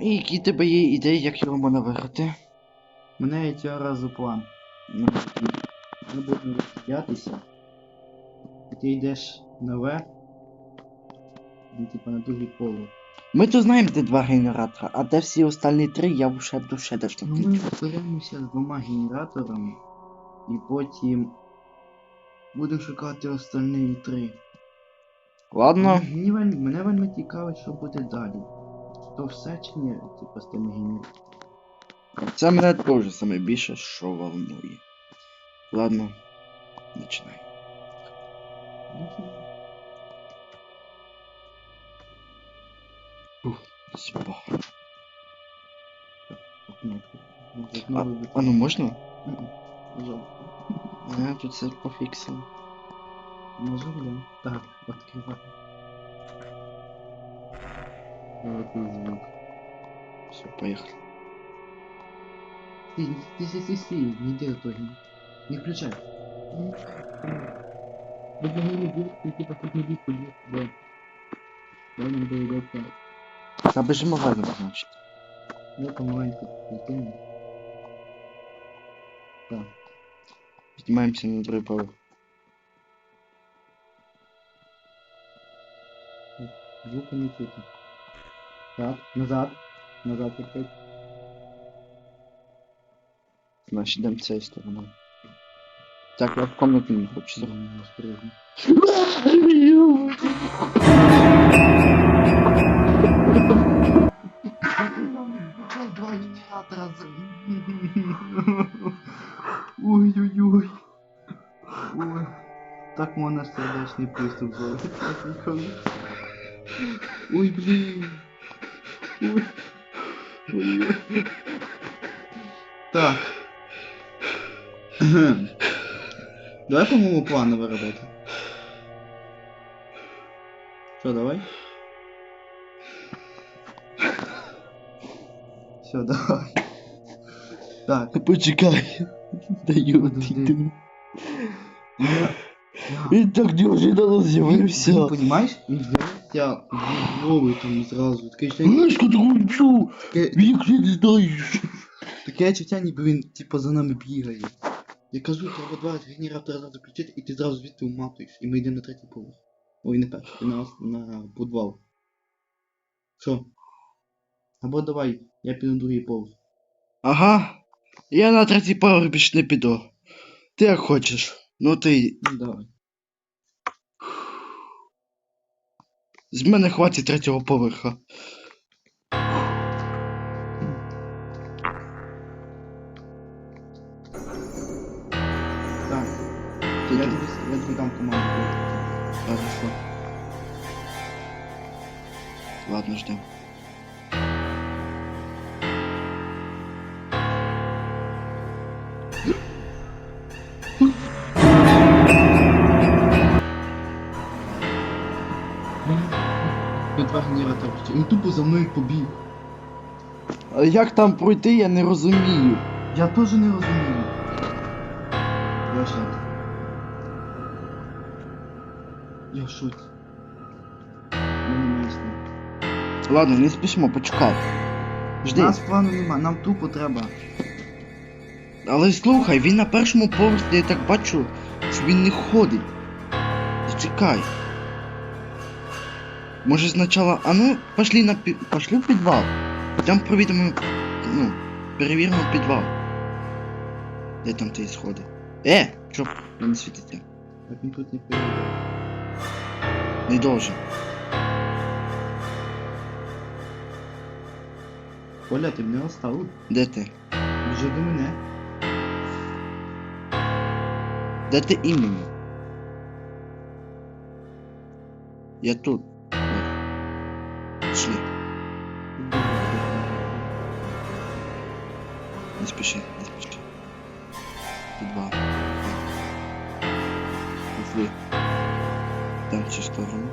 І які тебе є ідеї, як його можна виграти? У мене є цього разу план. Ми будемо розстрілятися. Ти йдеш наверх. Ну, типа на другий поверх. Ми то знаємо, де два генератора, а де всі остальні три, я вже в душе даже Ну, ми зберемося з двома генераторами і потім будемо шукати остальні три. Ладно, Мені мене вельми цікавить, що буде далі. То все чи ні, типу, з тими генераторами. це мене теж саме більше, що волнує. Ладно, починай. Спа. А, а ну можна? А, тут все пофіксимо. Можу, да. Так, відкривай. Вот звук. Все, поїхали. Стій, стій, стій, стій, стій, не йди до того. Не включай. Будь не люблю, ти типа тут не бій поїв, да. Я не буду йти. Та бежимо валимо, значить. Я помаленьку дитину. Так. Піднімаємося на другий поверх. Звука не чути. Так, назад. Назад опять. Значить, йдемо цією стороною. Так, я в комнату не хочу заходити. Два генератора Ой-ой-ой. Ой. Так можна сердечний приступ зробити. Ой, блін. Ой. Ой. Так. Давай по моему плану виробити. Що, давай? Все, давай. Так. Почекай. Даю Він так неожиданно з'явився. він, понімаєш? Він з'явився голову там зразу. Таке відчуття, Знаєш, що таке чу? таке, Як ти не знаєш? таке відчуття, ніби він типу за нами бігає. Я кажу, треба два генератора зразу включити, і ти зразу звідти вматуєш. І ми йдемо на третій поверх. Ой, не перший, на, на підвал. Що? Або давай, я піду на другий поверх. Ага. Я на третій поверх більше не піду. Ти як хочеш. Ну ти. Ну давай. З мене хватить третього поверха. Так. Я тобі, я тобі дам команду. Хорошо. Ладно, ждем. Два. Він тупо за мною побіг. А як там пройти, я не розумію. Я теж не розумію. Я ще. Я шут. Ну, не. Ладно, не спішимо, почекай. У Жди. нас плану нема, нам тупо треба. Але слухай, він на першому поверсі, я так бачу, що він не ходить. Зачекай. Може спочатку. А ну, пошли на пі... пошли в підвал. Там проведемо. Ну, перевіримо підвал. Де там ті сходи? Е! Чо ви не світите? Так він тут не поїде. Не должен. Коля, ти мене оставив? Де ти? Вже до мене. Де ти іменно? Я тут. Не спіши, не спіши. Підвал. Пішли. Там в цю сторону.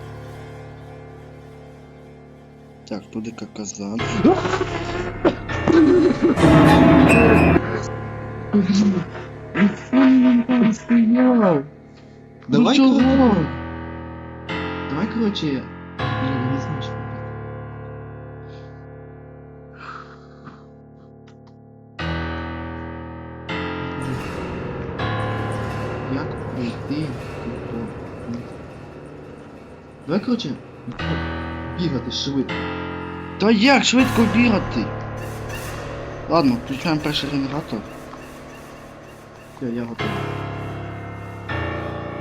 Так, туди як казан. Давай, Ну коротше, чого? давай, коротше. Давай, коротше, бігати швидко. Та як швидко бігати? Ладно, включаємо перший генератор. Все, я готовий.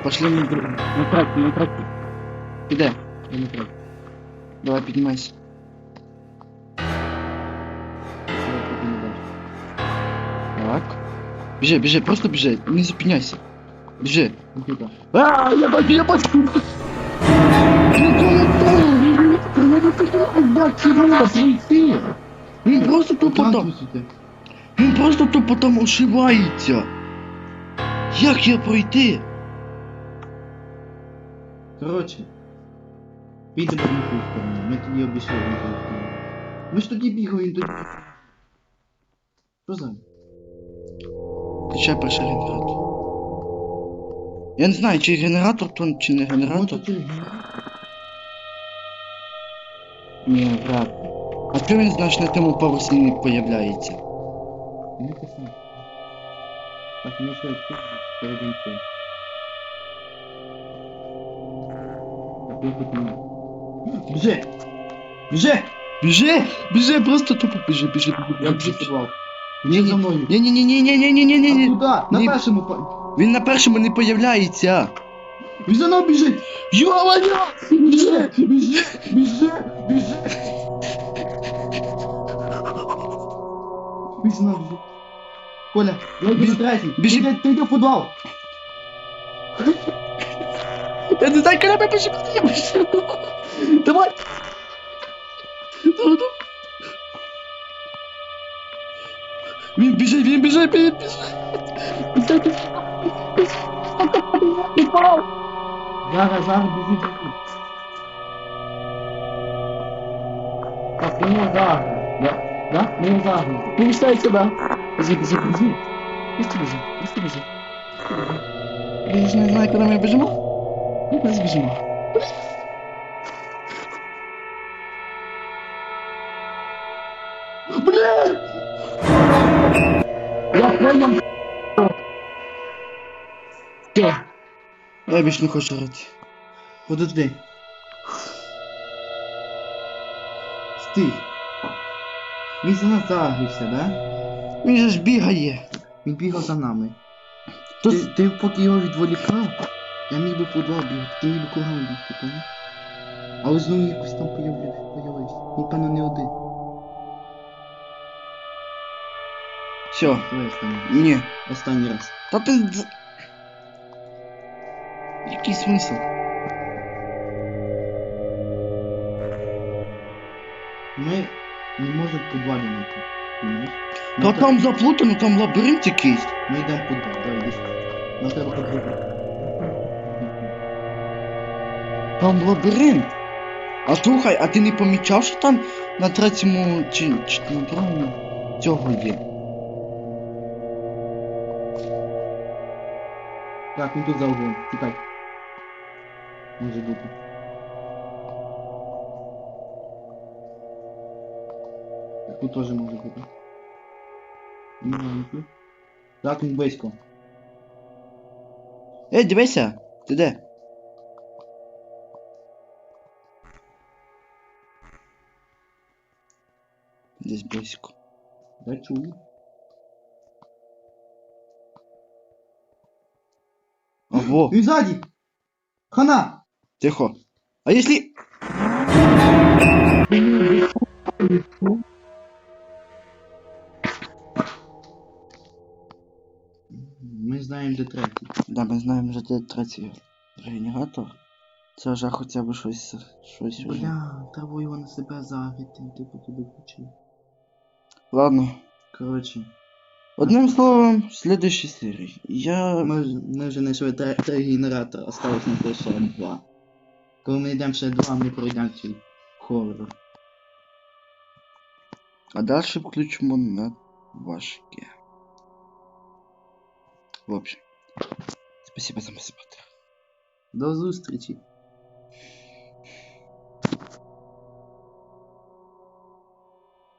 Пошли на другу. На третю, на третю. Піде. Я не прав. Давай піднімайся. Так. Біжи, біжи, просто біжи, не зупиняйся. Біжи. А, я бачу, я бачу. Він просто тупо там. Він просто тупо там ошивається. Як я пройти? Коротше. Підемо в ту сторону. Ми тоді обійшли в ту сторону. Ми ж тоді бігали, він тоді. Що за? Включай перший генератор. Я не знаю, чи генератор то, чи не генератор. Мотор через генератор. Ні, ли. А чого він, знаєш, на тому поверсі не появляється? Не. Так, ну що, перейдемо. Так, я тут не. Біжи! Біжи! Біжи! Біжи, просто тупо біжи, біжи, біжи. Я біжи. підвал. Ні, Біжи за мною. ні, ні, ні, ні, ні, ні, ні, ні, ні, А куди? На Ні. першому. Він на першому не появляється. Bize lan bizi. Yuvalacak. Bizi. Bizi. Bizi. Bizi. Bizi lan bizi. Коля, без разницы. Бежи, блядь, ты иди в футбол. Я не знаю, когда мы почему ты не Давай. Вин, бежи, вин, бежи, вин, бежи. Бежи, бежи. Бежи. Lagazar Buzibuku. Capim Ozar. Да? Не Озар. Перестань сюда. Бежи, бежи, бежи. Быстро бежи, быстро бежи. Бежишь, не знаю, куда мы бежим? Куда мы бежим? Блин! Я понял! Я більше не хочу грати. Подожди. Стій. Він за нас загрився, да? Він же ж бігає. Він бігав за нами. Ти, ти поки його відволікав, я міг би по два бігати, ти міг би кругом бігти, поняв? Але знову якось там появився. Він, певно, не один. Все. Останній. Ні. Останній раз. Та ти... Який смисл? Ми не можемо в підвалі знайти. Понимаєш? Та Нам там заплутано, там лабіринт якийсь. Ми йдемо в підвал, давай йди. Нам треба подругу. Там лабіринт. А слухай, а ти не помічав, що там на третьому чи, чи на другому цього є? Так, він тут за углом. Тікай. не забуду. Таку теж може бути. Ракінг близько. Ей, дивися! Ти де? Десь близько. Да чую. Ого! Він ззаді! Хана! Тихо. А если... Ми знаємо, де третій. Да, ми знаємо, що це третій генератор. Це вже хоча б щось, щось. Бля, треба його на себе загріти, типу туди включив. Ладно. Коротше, Одним словом, в следующей серии я... ми, ми вже знайшли три, генератора, осталось на ще два. Коли ми йдемо ще два, ми пройдемо цю хоррор. А дальше включимо на важке. В общем, спасибо за просмотр. До зустрічі!